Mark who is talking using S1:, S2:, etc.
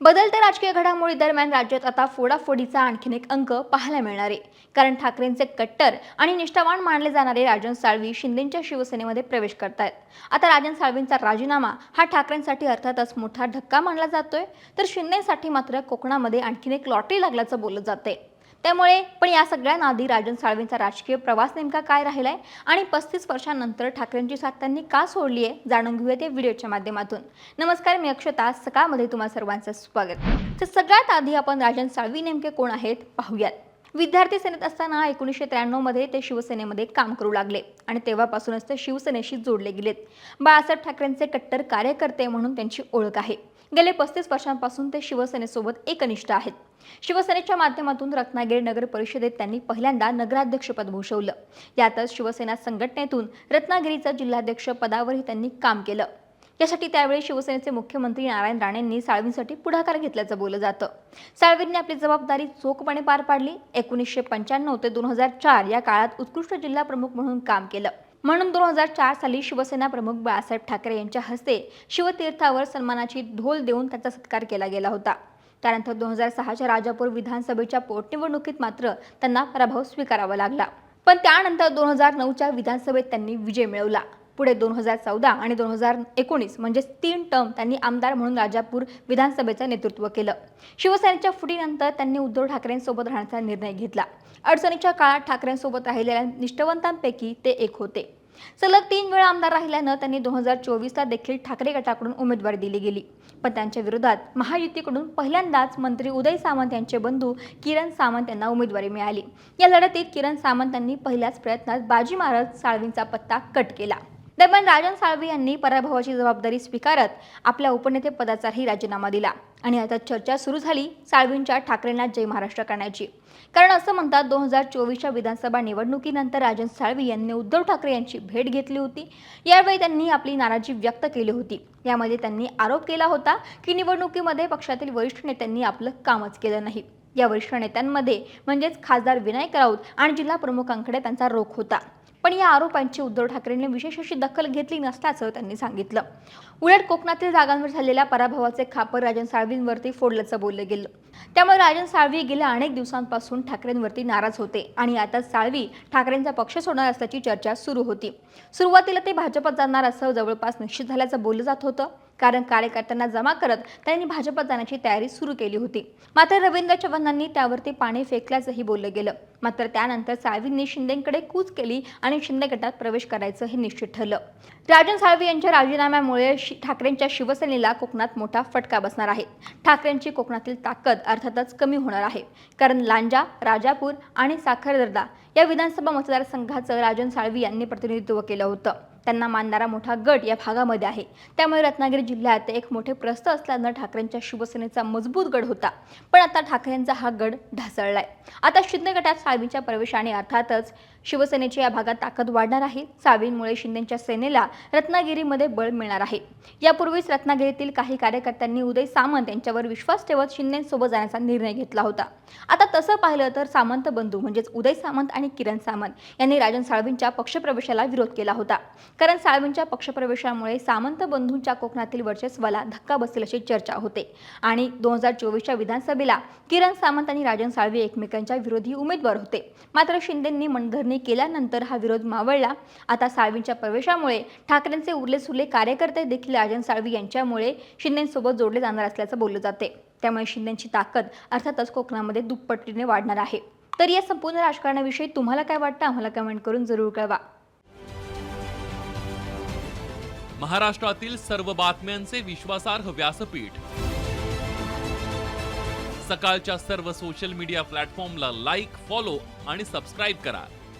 S1: बदलत्या राजकीय घडामोडी दरम्यान राज्यात आता फोडाफोडीचा आणखीन एक अंक पाहायला मिळणार आहे. कारण ठाकरेंचे कट्टर आणि निष्ठावान मानले जाणारे राजन साळवी शिंदेच्या शिवसेनेमध्ये प्रवेश करतायत. आता राजन साळवींचा राजीनामा हा ठाकरेंसाठी अर्थातच मोठा धक्का मानला जातोय. तर शिंदेसाठी मात्र कोकणामध्ये आणखीन एक लॉटरी लागल्याचं बोललं जाते त्यामुळे पण या सगळ्यांना आधी राजन साळवींचा राजकीय प्रवास नेमका काय राहिला आहे आणि पस्तीस वर्षांनंतर ठाकरेंची साथ त्यांनी का सोडली आहे जाणून घेऊया ते व्हिडिओच्या माध्यमातून. नमस्कार मी अक्षता. सकाळमध्ये तुम्हा सर्वांचं स्वागत. तर सगळ्यात आधी आपण राजन साळवी नेमके कोण आहेत पाहूयात. विद्यार्थी सेनेत असताना एकोणीसशे त्र्याण्णवमध्ये ते शिवसेनेमध्ये काम करू लागले आणि तेव्हापासूनच ते शिवसेनेशी जोडले गेलेत. बाळासाहेब ठाकरेंचे कट्टर कार्यकर्ते म्हणून त्यांची ओळख आहे. गेले पस्तीस वर्षांपासून ते शिवसेनेसोबत एकनिष्ठ आहेत. शिवसेनेच्या माध्यमातून रत्नागिरी नगर परिषदेत त्यांनी पहिल्यांदा नगराध्यक्षपद भूषवलं. यातच शिवसेना संघटनेतून रत्नागिरीचं जिल्हाध्यक्ष पदावरही त्यांनी काम केलं. यासाठी त्यावेळी शिवसेनेचे मुख्यमंत्री नारायण राणेंनी साळवींसाठी पुढाकार घेतल्याचं बोललं जातं. साळवींनी आपली जबाबदारी चोखपणे पार पाडली. एकोणीसशे पंच्याण्णव ते दोन हजार चार या काळात उत्कृष्ट जिल्हा प्रमुख म्हणून काम केलं. म्हणून दोन हजार चार साली शिवसेना प्रमुख बाळासाहेब ठाकरे यांच्या हस्ते शिवतीर्थावर सन्मानाची ढोल देऊन त्यांचा सत्कार केला गेला होता. त्यानंतर दोन हजार सहाच्या राजापूर विधानसभेच्या पोटनिवडणुकीत मात्र त्यांना पराभव स्वीकारावा लागला. पण त्यानंतर दोन हजार नऊच्या विधानसभेत त्यांनी विजय मिळवला. पुढे दोन हजार चौदा आणि दोन हजार एकोणीस म्हणजेच तीन टर्म त्यांनी आमदार म्हणून राजापूर विधानसभेचं नेतृत्व केलं. शिवसेनेच्या फुटीनंतर त्यांनी उद्धव ठाकरेंसोबत राहण्याचा निर्णय घेतला. अडचणीच्या काळात ठाकरेंसोबत राहिलेल्या निष्ठवंतांपैकी ते एक होते. सलग तीन वेळा आमदार राहिल्यानं त्यांनी दोन हजार चोवीसला देखील ठाकरे गटाकडून उमेदवारी दिली गेली. पण त्यांच्या विरोधात महायुतीकडून पहिल्यांदाच मंत्री उदय सामंत यांचे बंधू किरण सामंत यांना उमेदवारी मिळाली. या लढतीत किरण सामंत यांनी पहिल्याच प्रयत्नात बाजी मारत साळवींचा पत्ता कट केला. दरम्यान राजन साळवी यांनी पराभवाची जबाबदारी स्वीकारत आपल्या उपनेतेपदाचाही राजीनामा दिला. आणि आता चर्चा सुरू झाली साळवींच्या ठाकरेंना जय महाराष्ट्र करण्याची. कारण असं म्हणतात दोन हजार चोवीसच्या विधानसभा निवडणुकीनंतर राजन साळवी यांनी उद्धव ठाकरे यांची भेट घेतली होती. यावेळी त्यांनी आपली नाराजी व्यक्त केली होती. यामध्ये त्यांनी आरोप केला होता की निवडणुकीमध्ये पक्षातील वरिष्ठ नेत्यांनी आपलं कामच केलं नाही. या वरिष्ठ नेत्यांमध्ये म्हणजेच खासदार विनायक राऊत आणि जिल्हा प्रमुखांकडे त्यांचा रोख होता. पण या आरोपांची उद्धव ठाकरेंनी विशेष अशी दखल घेतली नसल्याचं त्यांनी सांगितलं. उलट कोकणातील जागांवर झालेल्या पराभवाचे खापर राजन साळवींवरती फोडल्याचं बोललं गेलं. त्यामुळे राजन साळवी गेल्या अनेक दिवसांपासून ठाकरेंवरती नाराज होते आणि आता साळवी ठाकरेंचा पक्ष सोडणार असल्याची चर्चा सुरू होती. सुरुवातीला ते भाजपात जाणार असं जवळपास निश्चित झाल्याचं बोललं जात होतं. कारण कार्यकर्त्यांना जमा करत त्यांनी भाजपात जाण्याची तयारी सुरू केली होती. मात्र रवींद्र चव्हाणांनी त्यावरती पाणी फेकल्याचंही बोललं गेलं. मात्र त्यानंतर साळवींनी शिंदेकडे कूच केली आणि शिंदे गटात प्रवेश करायचं हे निश्चित ठरलं. राजन साळवी यांच्या राजीनाम्यामुळे ठाकरेंच्या शिवसेनेला कोकणात मोठा फटका बसणार आहे. ठाकरेंची कोकणातील ताकद अर्थातच कमी होणार आहे. कारण लांजा राजापूर आणि साखरदर्दा या विधानसभा मतदारसंघाचं राजन साळवी यांनी प्रतिनिधित्व केलं होतं. त्यांना मानणारा मोठा गट या भागामध्ये आहे. त्यामुळे रत्नागिरी जिल्ह्यात एक मोठे प्रस्थ असल्यानं ठाकरेंच्या शिवसेनेचा मजबूत गड होता. पण आता ठाकरेंचा हा गड ढासळलाय. आता शिंदे गटात साळवींच्या प्रवेशाने अर्थातच शिवसेनेची या भागात ताकद वाढणार आहे. सावींमुळे शिंदेच्या सेनेला रत्नागिरीमध्ये बळ मिळणार आहे. यापूर्वीच रत्नागिरीतील काही कार्यकर्त्यांनी उदय सामंत यांच्यावर विश्वास ठेवत शिंदेसोबत जाण्याचा निर्णय घेतला होता. आता तसं पाहिलं तर सामंत बंधू म्हणजेच उदय सामंत आणि किरण सामंत यांनी राजन साळवींच्या पक्षप्रवेशाला विरोध केला होता. कारण साळवींच्या पक्षप्रवेशामुळे सामंत बंधूंच्या कोकणातील वर्चस्वाला धक्का बसेल अशी चर्चा होते. आणि दोन हजार चोवीसच्या विधानसभेला किरण सामंत आणि राजन साळवी एकमेकांच्या विरोधी उमेदवार होते. मात्र शिंदेंनी मनधरणी केल्यानंतर हा विरोध मावळला. आता साळवींच्या प्रवेशामुळे ठाकरेंचे उरले सुरले कार्यकर्ते देखील राजन साळवी यांच्यामुळे शिंदेसोबत जोडले जाणार असल्याचं बोललं जाते. त्यामुळे शिंदेची ताकद अर्थातच कोकणामध्ये दुप्पटीने वाढणार आहे. तर या संपूर्ण राजकारणाविषयी तुम्हाला काय वाटतं? आम्हाला कमेंट करून जरूर कळवा.
S2: महाराष्ट्रातील सर्व बातम्यांचे विश्वासार्ह व्यासपीठ. सकाळच्या सर्व सोशल मीडिया प्लॅटफॉर्मला लाईक फॉलो आणि सबस्क्राईब करा.